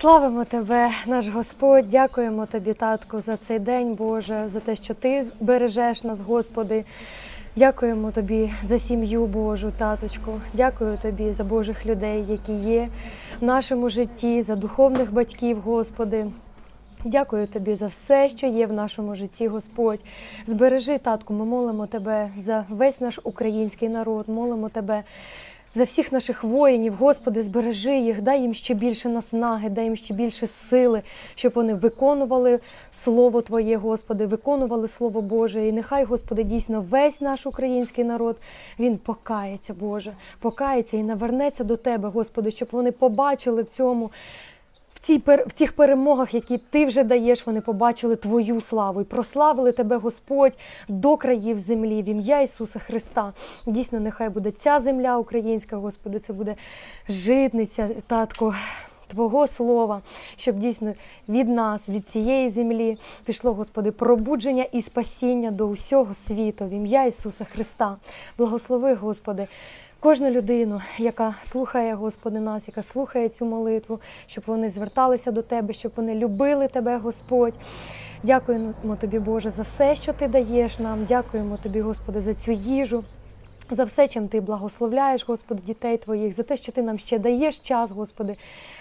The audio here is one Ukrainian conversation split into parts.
Славимо Тебе, наш Господь, дякуємо Тобі, Татку, за цей день, Боже, за те, що Ти бережеш нас, Господи. Дякуємо Тобі за сім'ю Божу, таточку. Дякую Тобі за Божих людей, які є в нашому житті, за духовних батьків, Господи. Дякую тобі за все, що є в нашому житті, Господь. Збережи, татку, ми молимо тебе за весь наш український народ, молимо тебе за всіх наших воїнів, Господи, збережи їх, дай їм ще більше наснаги, дай їм ще більше сили, щоб вони виконували Слово Твоє, Господи, виконували Слово Боже. І нехай, Господи, дійсно весь наш український народ він покається, Боже, покається і навернеться до Тебе, Господи, щоб вони побачили в цьому. В, цій, в цих перемогах, які ти вже даєш, вони побачили Твою славу і прославили тебе, Господь, до країв землі, в ім'я Ісуса Христа. Дійсно, нехай буде ця земля українська, Господи, це буде житниця, татко. Твого слова, щоб дійсно від нас, від цієї землі пішло, Господи, пробудження і спасіння до усього світу в ім'я Ісуса Христа. Благослови, Господи, кожну людину, яка слухає, Господи, нас, яка слухає цю молитву, щоб вони зверталися до Тебе, щоб вони любили Тебе, Господь. Дякуємо Тобі, Боже, за все, що Ти даєш нам. Дякуємо Тобі, Господи, за цю їжу. За все, чим ти благословляєш, Господи, дітей твоїх, за те, що ти нам ще даєш час, Господи,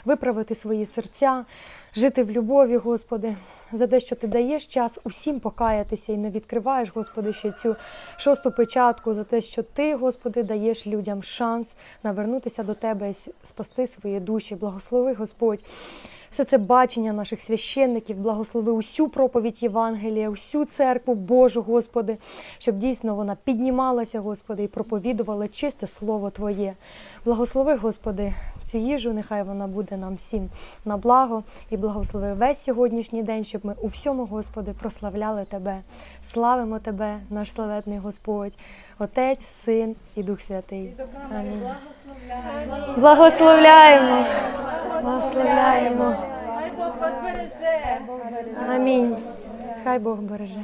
виправити свої серця, жити в любові, Господи, за те, що ти даєш час усім покаятися і не відкриваєш, Господи, ще цю шосту печатку, за те, що ти, Господи, даєш людям шанс навернутися до Тебе і спасти свої душі. Благослови, Господь. Все це бачення наших священників, благослови усю проповідь Євангелія, усю церкву Божу, Господи, щоб дійсно вона піднімалася, Господи, і проповідувала чисте Слово Твоє. Благослови, Господи, цю їжу, нехай вона буде нам всім на благо і благослови весь сьогоднішній день, щоб ми у всьому, Господи, прославляли Тебе. Славимо Тебе, наш славетний Господь, Отець, Син і Дух Святий. Амінь. Благословляємо. Благословляємо. Хай Бог вас береже. Амінь. Хай Бог береже.